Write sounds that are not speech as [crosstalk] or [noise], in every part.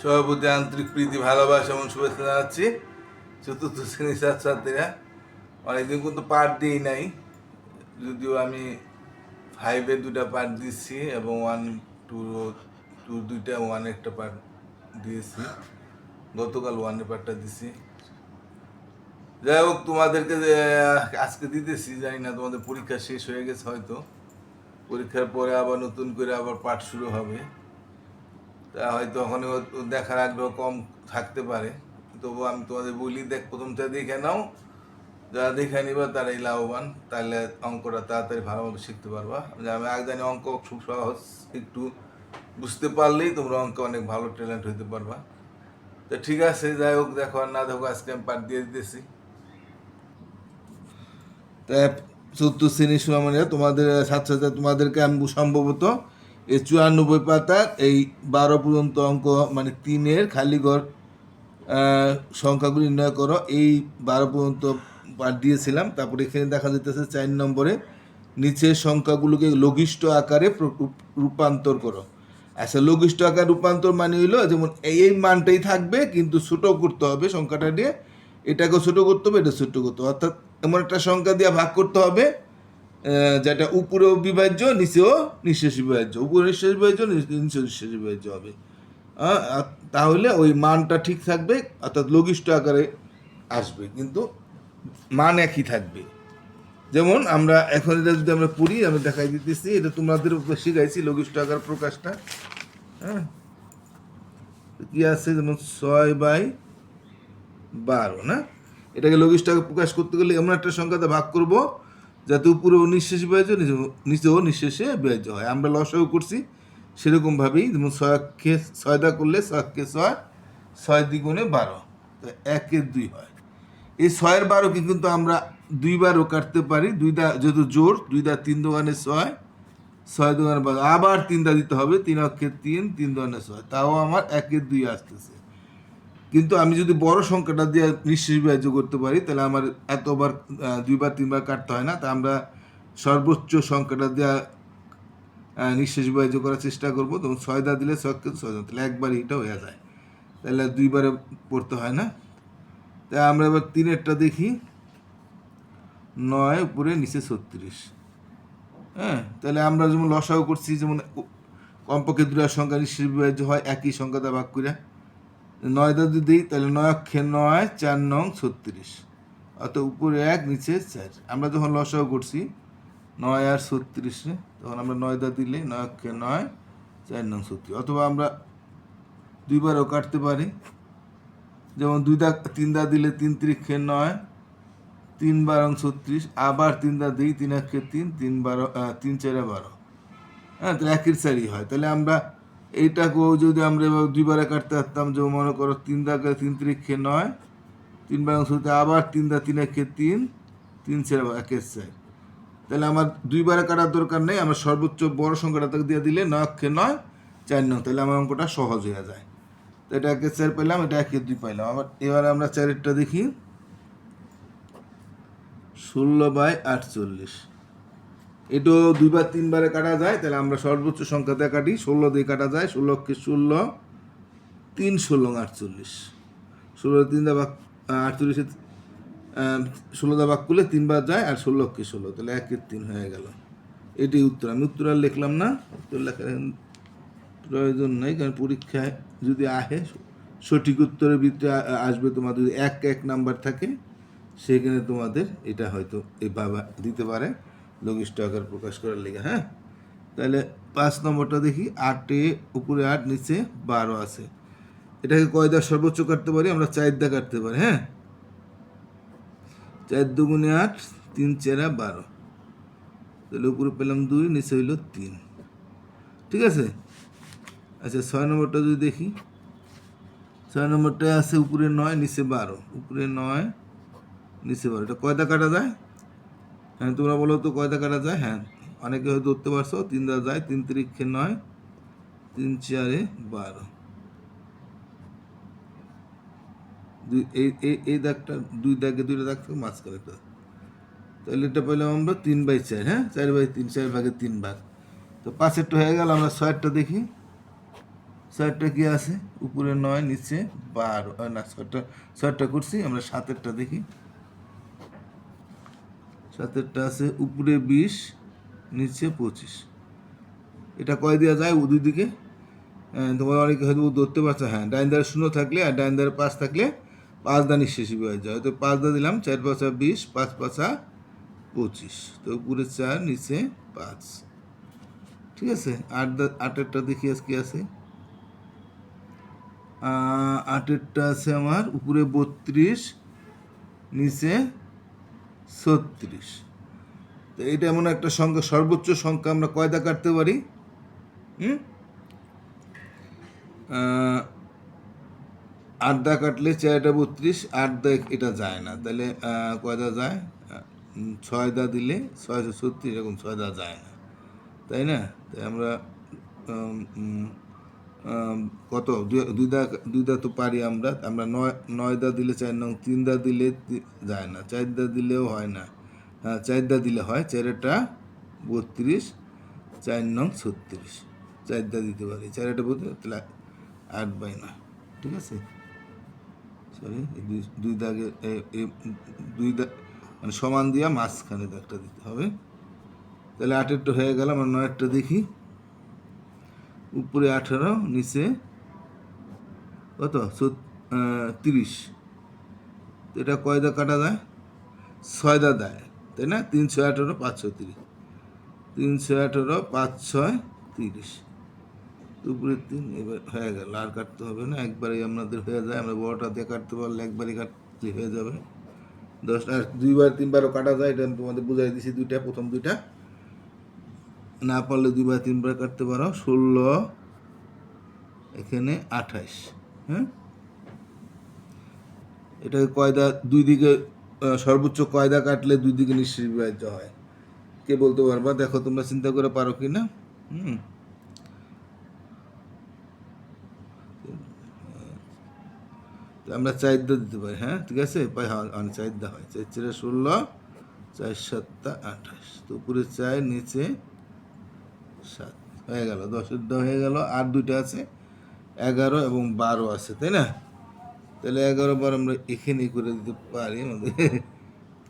সবার প্রতি আন্তরিক প্রীতি, ভালোবাসা এবং শুভেচ্ছা জানাচ্ছি চতুর্থ শ্রেণির ছাত্রছাত্রীরা। অনেকদিন কিন্তু পাঠ দিই নাই, যদিও আমি ফাইভে দুটা পার্ট দিচ্ছি এবং ওয়ান টু টু দুইটা ওয়ান একটা পার্ট দিয়েছি। গতকাল ওয়ানের পার্টটা দিছি। যাই হোক, তোমাদেরকে আজকে দিতেছি, জানি না তোমাদের পরীক্ষা শেষ হয়ে গেছে হয়তো। পরীক্ষার পরে আবার নতুন করে আবার পাঠ শুরু হবে। হয়তো ওখানে দেখার আগ্রহ কম থাকতে পারে। তবু আমি তোমাদের বলি, দেখ প্রথমটা দেখে নাও। যারা দেখে নিবা, তারাই লাভবান। তাহলে অঙ্কটা তাড়াতাড়ি ভালো মতো শিখতে পারবা। আমি আগে জানি অঙ্ক খুব সহজ, একটু বুঝতে পারলেই তোমরা অঙ্কে অনেক ভালো ট্যালেন্ট হইতে পারবা। তো ঠিক আছে, যাই হোক, দেখো আর না দেখো, আজকে আমি পাঠ দিয়ে দিতেছি। তা, চতুর্থ শ্রেণির সুরামণিরা তোমাদের, ছাত্রছাত্রী তোমাদেরকে আমি সম্ভবত এই চুরানব্বই পাতার এই বারো পর্যন্ত অঙ্ক মানে তিনের খালি ঘর সংখ্যাগুলি নির্ণয় করো। এই বারো পর্যন্ত দিয়েছিলাম। তারপরে এখানে দেখা যেতেছে চার নম্বরে, নিচের সংখ্যাগুলোকে লঘিষ্ঠ আকারে রূপান্তর করো। আচ্ছা লঘিষ্ঠ আকার রূপান্তর মানে হইল, যেমন এই মানটাই থাকবে, কিন্তু ছোটো করতে হবে সংখ্যাটা দিয়ে। এটাকে ছোটো করতে হবে, এটা ছোট করতে হবে। অর্থাৎ এমন একটা সংখ্যা দিয়ে ভাগ করতে হবে যেটা উপরেও বিভাজ্য, নিচেও নিঃশেষ বিভাজ্য। উপরে নিঃশেষ বিভাজ্য, নিচে নিঃশেষ বিভাজ্য হবে। তাহলে ওই মানটা ঠিক থাকবে, অর্থাৎ লঘিষ্ঠ আকারে আসবে। কিন্তু মান একই থাকবে। যেমন আমরা এখন এটা যদি আমরা পড়ি, আমি দেখাই দিতেছি, এটা তোমাদের শিখাইছি লঘিষ্ঠ আকার প্রকাশটা। হ্যাঁ? কি আছে? যেমন ছয় বাই বারো, না? এটাকে লঘিষ্ঠ আকার প্রকাশ করতে গেলে এমন একটা সংখ্যাতে ভাগ করব। যাতে উপরে নিঃশেষ বিভাজ্য নিচে- নিচেও নিঃশেষে বিভাজ্য হয়। আমরা লসাও করছি সেরকমভাবেই। যেমন ছয়কে ছয়দা করলে ছয়কে ছয় ছয় দ্বিগুণে বারো। তো একে দুই হয়। এই ছয়ের বারোকে কিন্তু আমরা দুইবারও কাটতে পারি। দুইটা যেহেতু জোর দুইটা তিন দোকানে ছয় ছয় দোকানে বারো। আবার তিনটা দিতে হবে। তিন অক্ষে তিন তিন দোকানে ছয়। তাও আমার একের দুই আসতেছে। কিন্তু আমি যদি বড় সংখ্যাটা দিয়ে নিঃশেষ বিভাজ্য করতে পারি, তাহলে আমার এতবার দুইবার, তিনবার কাটতে হয় না। তা আমরা সর্বোচ্চ সংখ্যাটা দেওয়া নিঃশেষ বিভাজ্য করার চেষ্টা করব। তখন ছয়দা দিলে ছয়কে ছয় তাহলে একবার এটা হয়ে যায়। তাহলে দুইবারে পড়তে হয় না। তাই আমরা এবার তিনেরটা দেখি। নয় উপরে, নিচে ছত্রিশ। হ্যাঁ তাহলে আমরা যেমন লসাও করছি, যেমন কমপক্ষে দুটার সংখ্যা নিঃশেষ বিভাজ্য হয়, একই সংখ্যাটা ভাগ করে নয় যদি দিই তাহলে নয় অক্ষে নয়, চার নং ছত্রিশ। অত উপরে এক, নিচে চার। আমরা যখন লসাও করছি, নয় আর ছত্রিশে তখন আমরা নয়দা দিলে নয় অক্ষে নয়, চার নং ছত্রিশ। অথবা আমরা দুইবারও কাটতে পারি। যেমন দুই দা, তিন দা দিলে তিন ত্রিক্ষে নয়, তিন বারং ছত্রিশ, আবার তিন দা দিই তিন একে তিন তিন বারো তিন চারে বারো। হ্যাঁ তাহলে একের চারই হয়। তাহলে আমরা এইটাকেও যদি আমরা এবার দুইবারে কাটতে পারতাম, যে মনে করো তিন দাগে তিন ত্রিক্ষে নয়, তিন বারং ছত্রিশ আবার তিন দা তিন একে তিন তিন চারে একের চার। তাহলে আমার দুইবারে কাটার দরকার নেই, আমার সর্বোচ্চ বড় সংখ্যাটা তাকে দিয়ে দিলে নয় অক্ষে নয়, চার নয়, তাহলে আমার অঙ্কটা সহজ হয়ে যায়। তো এটা একে চার পেলাম, এটা একে দুই পাইলাম আবার এবারে আমরা চারেরটা দেখি। ষোলো বাই আটচল্লিশ। এটাও দুইবার, তিনবারে কাটা যায়, তাহলে আমরা সর্বোচ্চ সংখ্যা সংখ্যাতে কাটি, ষোলো দিয়ে কাটা যায় ষোলোকে ষোলো, তিন ষোলো আটচল্লিশ। ষোলো তিন দা বাক আটচল্লিশে ষোলো দা বাক করলে তিনবার যায়, আর ষোলোকে ষোলো, তাহলে একের তিন হয়ে গেল। এটাই উত্তর, আমি উত্তর আর লিখলাম না, উত্তর লেখার প্রয়োজন নেই, কারণ পরীক্ষায় যদি আহে সঠিক উত্তরের ভিতরে আসবে তোমার যদি এক এক নাম্বার থাকে, সেখানে তোমাদের এটা হয়তো এভাবে দিতে পারে। লঘিষ্ঠ আকার প্রকাশ করার লেগে হ্যাঁ? তাহলে পাঁচ নম্বরটা দেখি, আটে, উপরে আট, নিচে বারো আছে। এটাকে কয়দা সর্বোচ্চ কাটতে পারি? আমরা চার দা কাটতে পারি হ্যাঁ? চার দুগুণে আট, তিন চেরা বারো। তাহলে উপরে পেলাম দুই, নিচে হইল তিন। ঠিক আছে? আচ্ছা ছয় নম্বরটা যদি দেখি, ছয় নম্বরটা আছে উপরে নয়, নিচে বারো। উপরে নয়, নিচে বারো। এটা কয়দা কাটা যায়? হ্যাঁ তোমরা বলো তো কয়দা কাটা যায় হ্যাঁ অনেকে হয়তো ধরতে পারছ। তিন দা যায়, তিন তিরিক্ষে নয়, তিন চারে বারো। দুই, এই এই দাগটা, দুই দাগে দুইটা দাগ থেকে মাঝখানে একটা। তাহলে এটা পেলাম আমরা তিন বাই চার হ্যাঁ? চার বাই তিন, চার ভাগে তিন ভাগ তো পাঁচেরটা হয়ে গেল, আমরা ছয়েরটা দেখি। ছয়টা কি আছে? উপরে নয়, নিচে বারো। না, ছয়টা ছয়টা করছি, আমরা সাতেরটা দেখি। সাতেরটা আছে উপরে বিশ নিচে পঁচিশ। এটা কয় দেওয়া যায়? দুই দিকে। হ্যাঁ, তোমার অনেকে হয়তো ধরতে পারছ। হ্যাঁ ডাইন ধারে শূন্য থাকলে আর ডাইন ধারে পাঁচ থাকলে পাঁচ দা নিঃশেষী হয়ে যায়। হয়তো পাঁচ দা দিলাম চার পাঁচা বিশ পাঁচ পাঁচা পঁচিশ। তো উপরে চার নিচে পাঁচ। ঠিক আছে? আট দা আটেরটা দেখি আজকে আছে। আটেরটা আছে আমার উপরে বত্রিশ নিচে ছত্রিশ। তো এটা এমন একটা সংখ্যা সর্বোচ্চ সংখ্যা আমরা কয়দা কাটতে পারি? হুম? আট কাটলে চারটা বত্রিশ আট এটা যায় না। তাহলে কয়দা যায়? আহ, উম, ছয় দা দিলে ছয়শো ছত্রিশ এরকম ছয় দা যায় না। তাই না? তাই আমরা কত? দুই- দা, দুই দা তো পারি আমরা। আমরা নয় নয় দা দিলে চার নং, তিন দা দিলে যায় না। চার দা দিলেও হয় না। হ্যাঁ চার দা দিলে হয় চারেটা বত্রিশ, চার নং ছত্রিশ। চার দা দিতে পারি। চারটা বত্রিশ, তাহলে আট বাই নয়। ঠিক আছে? সরি দুই দাগে দুই দা মানে সমান দিয়া মাঝখানে একটা দিতে হবে। তাহলে আটেরটা হয়ে গেল, আমরা নয়েরটা দেখি। উপরে আঠারো, নিচে কত? তিরিশ। এটা কয়দা কাটা যায় ছয়দা দেয়, তাই না? তিন ছয় আঠারো, পাঁচ ছয় তিরিশ। তিন ছয় আঠারো, পাঁচ ছয় তিরিশ। উপরে তিন, এবার হয়ে গেল, আর কাটতে হবে না, একবারেই আপনাদের হয়ে যায়, আমরা বড়টা দিয়ে কাটতে পারলে একবারই কাটলে হয়ে যাবে। দশটা দুইবার, তিনবারও কাটা যায়, এটা আমি তোমাদের বুঝাই দিছি, দুইটা, প্রথম দুইটা। না পারলে দুইবার তিনবার কাটতে পারো। ষোলো, এখানে আঠাইশ হ্যাঁ? এটা কয়দা, দুই দিকে সর্বোচ্চ কয়দা কাটলে দুই দিকে নিশ্চিত বিভাজ্য হয়। কে বলতে পারবা? দেখো, তোমরা চিন্তা করে পারো কি না? হুম। আমরা চারদা দিতে পারি হ্যাঁ? ঠিক আছে? পাই হ্যাঁ অনেক চারদা হয়। চার চারে ষোলো, চার সাতটা আঠাশ। তো উপরে চার, নিচে সাত। হয়ে গেল দশের দা হয়ে গেল, আর দুইটা আছে, এগারো এবং বারো আছে, তাই না? তাহলে এগারো, বার আমরা এখানেই করে দিতে পারি আমাদের। [laughs]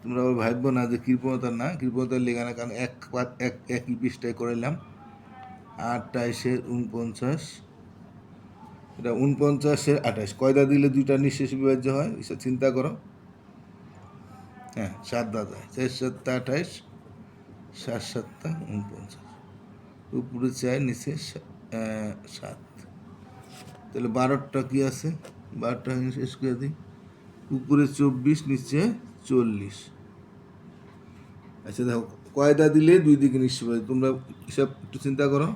তোমরা আবার ভাববো না যে কৃপণতার না, কৃপণতার লেখা না, কারণ এক এক, একই পৃষ্ঠায় করাইলাম আটাইশের উনপঞ্চাশ, এটা উনপঞ্চাশের আঠাশ কয়দা দিলে দুইটা নিঃশেষ বিভাজ্য হয়, এসব চিন্তা করো। হ্যাঁ সাত দাদা চার সাতটা আঠাইশ সাত সাতটা উনপঞ্চাশ। উপরে চার নিচে সাত। তাহলে বারোটা কি আছে? বারোটা শেষ করে দিই। উপরে চব্বিশ, নিচে চল্লিশ। আচ্ছা দেখো কয়দা দিলে দুই দিকে নিশ্চয়। তোমরা হিসাব একটু চিন্তা করো।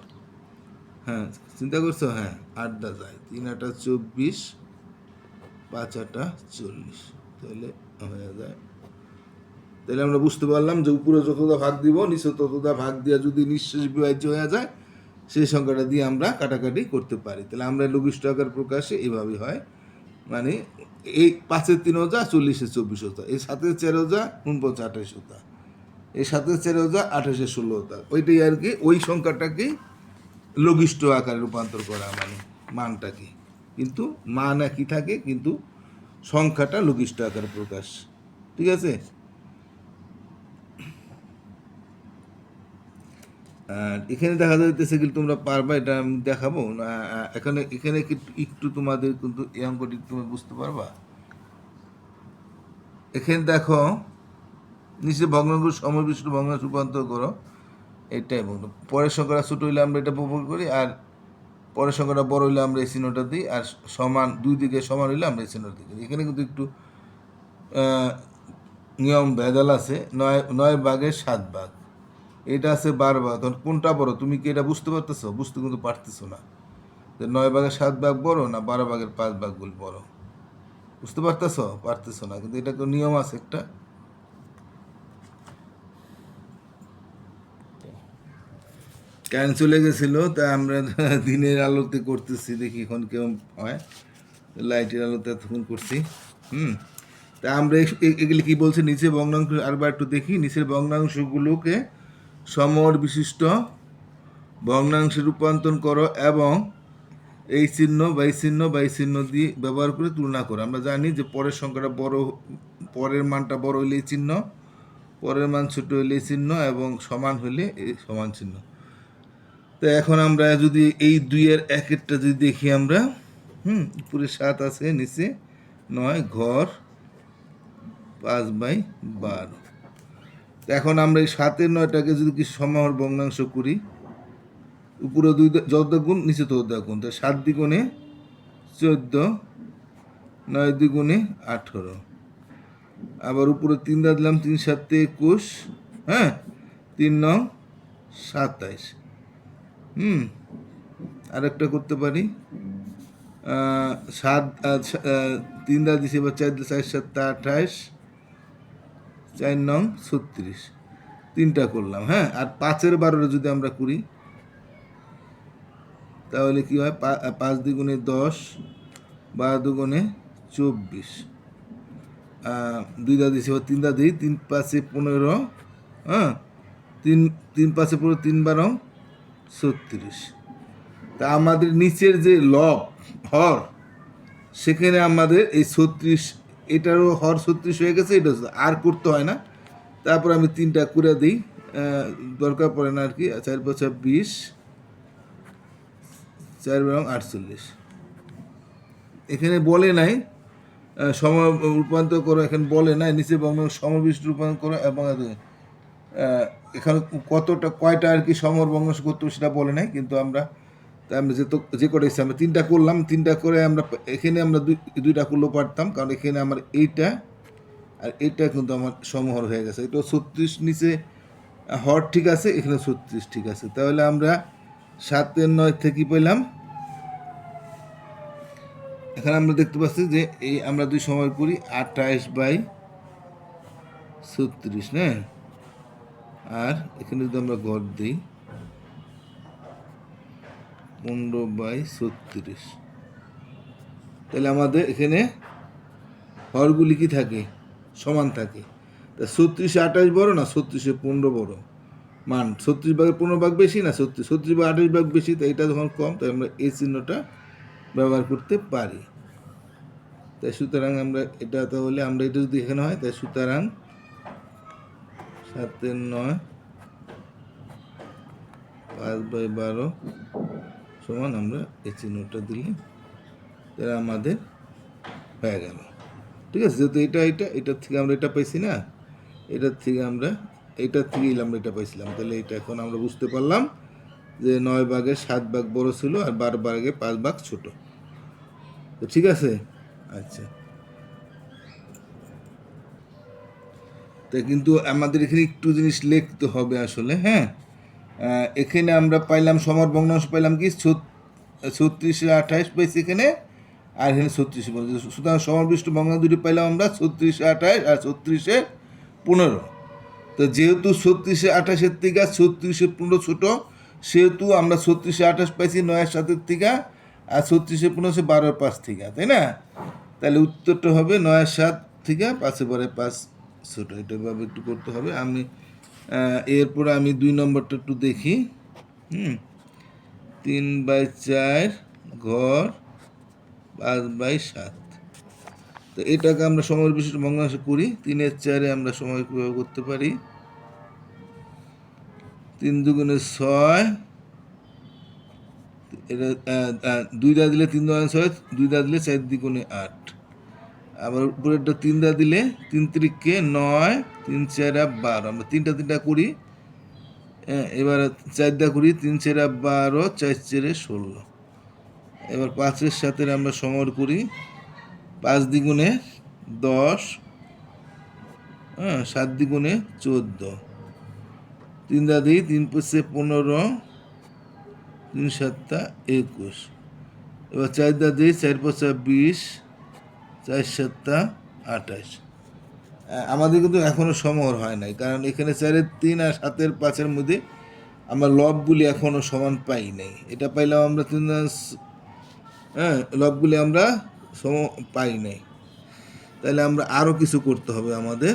হ্যাঁ চিন্তা করছ? হ্যাঁ আটটা যায় তিন আটা চব্বিশ, পাঁচ আটা চল্লিশ। তাহলে হয়ে যায় তাহলে আমরা বুঝতে পারলাম যে উপরে যতটা ভাগ দিব, নিচে ততটা ভাগ দিয়ে যদি নিঃশেষ বিভাজ্য হয়ে যায়, সেই সংখ্যাটা দিয়ে আমরা কাটাকাটি করতে পারি। তাহলে আমরা লঘিষ্ঠ আকার প্রকাশে এইভাবে হয়। মানে এই পাঁচের তিন হাজার চল্লিশে চব্বিশ হতা এই সাতের চার হাজার উনপঞ্চাশ আঠাশ হতা এই সাতের চার হাজার আঠাশের ষোলো হতা ওইটাই আর কি, ওই সংখ্যাটাকেই লঘিষ্ঠ আকারে রূপান্তর করা মানে মানটাকে। কিন্তু মান একই থাকে, কিন্তু সংখ্যাটা লঘিষ্ঠ আকারে প্রকাশ। ঠিক আছে? আর এখানে দেখা যাইতেছে কি তোমরা পারবা, এটা আমি দেখাবো। না, এখানে এখানে একটু তোমাদের কিন্তু এই অঙ্কটি তুমি বুঝতে পারবা? এখানে দেখো, নিচে ভগ্নাংশ সমবিষ্ট ভগ্নাংশ রূপান্তর করো। এটাই ভগ্ন পরের সংখ্যাটা ছোটো হইলে আমরা এটা প্রয়োগ করি, আর পরের সংখ্যাটা বড় হইলে আমরা এই চিহ্নটা দিই, আর সমান দুই দিকে সমান হইলে আমরা এই চিহ্নটা দিই। এখানে কিন্তু একটু নিয়ম ভেদাল আছে। নয় নয় ভাগের সাত ভাগ। এটা আছে বার ভাগ তখন কোনটা বড়? তুমি কি এটা বুঝতে পারতেছো? বুঝতে কিন্তু পারতেছো না। যে নয় ভাগের সাত ভাগ বড় না বারো ভাগের পাঁচ ভাগগুলো বড়? বুঝতে পারতেছো? পারতেছো না, কিন্তু এটা তো নিয়ম আছে একটা। কারেন্ট চলে গেছিল, তা আমরা [laughs] দিনের আলোতে করতেছি, দেখি এখন কেমন হয়। লাইটের আলোতে এতক্ষণ করছি, হুম। তা আমরা এগুলি কি বলছে? নিচে ভগ্নাংশ, আরবার একটু দেখি। নিচের ভগ্নাংশগুলোকে সমর বিশিষ্ট ভগ্নাংশে রূপান্তর করো এবং এই চিহ্ন বা এই চিহ্ন বা এই চিহ্ন দিয়ে ব্যবহার করে তুলনা করো। আমরা জানি যে পরের সংখ্যাটা বড় পরের মানটা বড় হইলে চিহ্ন, পরের মান ছোট হইলে চিহ্ন এবং সমান হইলে এই সমান চিহ্ন। তো এখন আমরা যদি এই দুইয়ের একটা যদি দেখি আমরা, হুম, উপরে সাত আছে, নিচে নয়, ঘর পাঁচ বাই বারো। এখন আমরা এই সাতের নয়টাকে যদি কিছু সমাহর ভগ্নাংশ করি, উপরে দুই যত গুণ, নিচে তত গুণ। তো সাত দ্বিগুণে চোদ্দ, নয় দ্বিগুণে আঠেরো। আবার উপরে তিন দা দিলাম, তিন সাতে একুশ হ্যাঁ? তিন নং সাতাইশ। হুম? আরেকটা করতে পারি। সাত তিন দা দিছে বা চার চার সাতটা আঠাইশ। চার নং ছত্রিশ। তিনটা করলাম হ্যাঁ? আর পাঁচের বারোটা যদি আমরা করি, তাহলে কি হয়? পাঁচ দুগুণে দশ, বারো দুগুণে চব্বিশ। দুই দা বা তিন দা দিই, তিন পাঁচে পনেরো হ্যাঁ? তিন তিন পাঁচে পনেরো, তিন বারো, ছত্রিশ। তা আমাদের নিচের যে লব, হর, সেখানে আমাদের এই ছত্রিশ এটারও হর ছত্রিশ হয়ে গেছে, এটা আর করতে হয় না। তারপর আমি তিনটা করে দিই দরকার পড়ে না আর কি চার বছর বিশ, চার বরং আটচল্লিশ। এখানে বলে নাই সম রূপান্তর করো, এখানে বলে নাই, নিচে বঙ্গ সমবিষ্ট রূপান্তর করো, এবং এখানে কতটা, কয়টা আর কি সমর বঙ্গাংশ করতে সেটা বলে নাই, কিন্তু আমরা আমরা যে তো যে কটা ইচ্ছা আমরা তিনটা করলাম, তিনটা করে আমরা এখানে আমরা দুই, দুইটা করলেও পারতাম, কারণ এখানে আমার এইটা আর এইটা কিন্তু আমার সমহর হয়ে গেছে। এটা ছত্রিশ নিচে হর ঠিক আছে, এখানে ছত্রিশ ঠিক আছে। তাহলে আমরা সাতের নয় থেকে পেলাম। এখানে আমরা দেখতে পাচ্ছি যে এই আমরা দুই সময় করি আঠাইশ বাই ছত্রিশ না আর এখানে যদি আমরা গড় দিই পনেরো বাই ছত্রিশ। তাহলে আমাদের এখানে হরগুলি কি থাকে? সমান থাকে। তা ছত্রিশে আঠাশ বড় না ছত্রিশে পনেরো বড়? মান ছত্রিশ ভাগের পনেরো ভাগ বেশি না ছত্রিশ? ছত্রিশ ভাগ আঠাশ ভাগ বেশি তাই এটা যখন কম তাই আমরা এই চিহ্নটা ব্যবহার করতে পারি। তাই সুতরাং আমরা এটা তাহলে আমরা এটা যদি এখানে হয় তাই সুতরাং সাতের নয় পাঁচ বাই বারো সমান আমরা এই চিহ্নটা দিলে তাহলে আমাদের হয়ে গেল। ঠিক আছে, যেহেতু এটা এটা, এটার থেকে আমরা এটা পাইছি না, এটার থেকে আমরা এইটার থেকেই আমরা এটা পাইছিলাম। তাহলে এটা এখন আমরা বুঝতে পারলাম যে নয় ভাগের সাত ভাগ বড় ছিল আর বারো ভাগে পাঁচ ভাগ ছোট। তো ঠিক আছে? আচ্ছা। তা কিন্তু আমাদের এখানে একটু জিনিস লিখতে হবে আসলে হ্যাঁ? এখানে আমরা পাইলাম সমর ভগ্নাংশ পাইলাম কি? ছত্রিশে আঠাইশ পাইছি এখানে, আর এখানে ছত্রিশে পনেরো। সুতরাং সমরবিষ্ট ভগ্নাংশ দুটি পাইলাম আমরা ছত্রিশে আঠাইশ আর ছত্রিশে পনেরো। তো যেহেতু ছত্রিশে আঠাশের থেকে ছত্রিশে পনেরো ছোটো, সেহেতু আমরা ছত্রিশে আঠাশ পাইছি নয়ের সাতের থেকে, আর ছত্রিশে পনেরো সে বারোর পাঁচ থেকে, তাই না? তাহলে উত্তরটা হবে নয়ের সাত থেকে পাঁচে পরে পাঁচ ছোটো। এটা একটু করতে হবে। আমি এরপরে আমি দুই নম্বরটা একটু দেখি। হুম, তিন বাই চার ঘর পাঁচ বাই সাত। তো এটাকে আমরা সময় বিশিষ্ট ভগ্নাংশ করি, তিনের চারে আমরা সময় কীভাবে করতে পারি? তিন দুগুণে ছয়, এটা দুই দা দিলে তিন দুগুণে ছয় দুই দা দিলে চার দ্বিগুণে আট। আবার উপরেরটা তিন দা দিলে তিন তিরিককে নয় তিন চারা বারো। আমরা তিনটা তিনটা করি। হ্যাঁ, এবার চার দা করি তিন চারা বারো চার চেরে ষোলো। এবার পাঁচের সাথে আমরা সমর করি। পাঁচ দ্বিগুণে দশ হ্যাঁ সাত দ্বিগুণে চোদ্দ। তিন দা দিই তিন পাঁচে পনেরো তিন সাতটা একুশ। এবার চার দা দিই চার পাঁচা বিশ চার সাতটা আঠাশ আমাদের কিন্তু এখনও সমর হয় নাই কারণ এখানে চারের তিন আর সাতের পাঁচের মধ্যে আমরা লবগুলি এখনও সমান পাই নাই এটা পাইলাম আমরা তিন হ্যাঁ লবগুলি আমরা সম পাই নাই তাহলে আমরা আরও কিছু করতে হবে আমাদের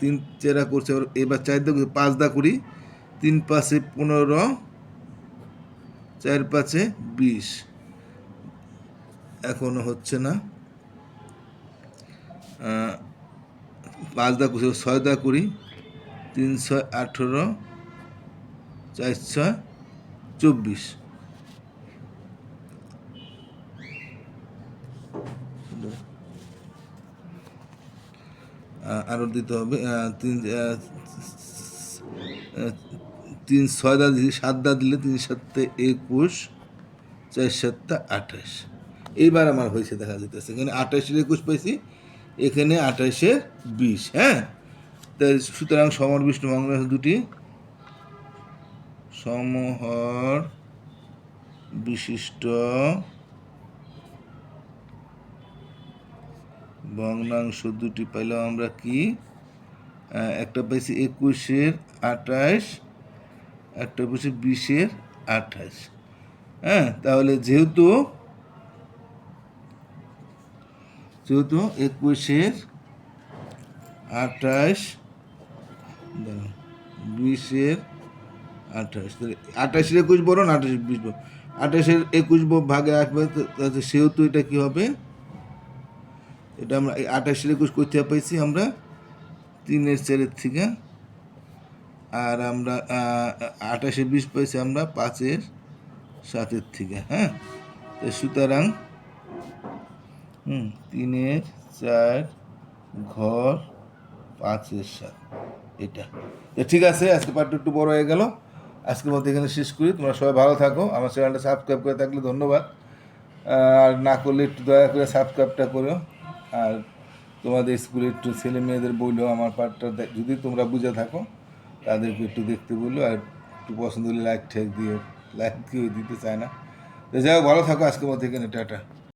তিন চেরা করছে এবার- চার দা পাঁচ দা করি তিন পাঁচে পনেরো চার পাঁচে বিশ এখনও হচ্ছে না পাঁচ দা কুড়ি ছয় দা কুড়ি তিন ছয় আঠেরো চার ছয় চব্বিশ। আহ, আরও দিতে হবে তিন তিন ছয় দা দিলে সাত দা দিলে তিন সাতটা একুশ চার সাতটা আঠাশ। এইবার আমার হয়েছে দেখা যেতেছে এখানে আঠাশের একুশ পাইছি এখানে আঠাশে বিশ হ্যাঁ? তাই সুতরাং সমর, বিষ্ণু, মঙ্গল দুটি সমহর বিশিষ্ট ভগ্নাংশ দুটি পাইলাম আমরা কি? একটা পাইছি একুশের আঠাশ একটা পাইছি বিশের আঠাশ হ্যাঁ? তাহলে যেহেতু যেহেতু একুশের আঠাশ বিশের আঠাশ, তাহলে আঠাশের একুশ বড় না আঠাশের বিশ বড়? আঠাশের একুশ ভাগে আসবে তাহলে সেহেতু এটা কি হবে? এটা আমরা আঠাশের একুশ করতে পাইছি আমরা? তিনের চারের থেকে। আর আমরা আঠাশে বিশ পাইছি আমরা পাঁচের সাতের থেকে হ্যাঁ? সুতরাং হুম, তিনের চার ঘর পাঁচের সাত। এটা। তো ঠিক আছে, আজকে পার্ট একটু বড় হয়ে গেল। আজকের মতো এখানে শেষ করি। তোমরা সবাই ভালো থাকো। আমার চ্যানেলটা সাবস্ক্রাইব করে থাকলে ধন্যবাদ। আর না করলে একটু দয়া করে সাবস্ক্রাইবটা করো। আর তোমাদের স্কুলে একটু ছেলে মেয়েদের বলল আমার পার্টটা যদি তোমরা বুঝে থাকো, তাদেরকে একটু দেখতে বলল। আর একটু পছন্দ হলে লাইক ঠেক দিও লাইক কেউ দিতে চায় না। তো যাই হোক, ভালো থাকো। আজকের মধ্যে এখানে, টাটা।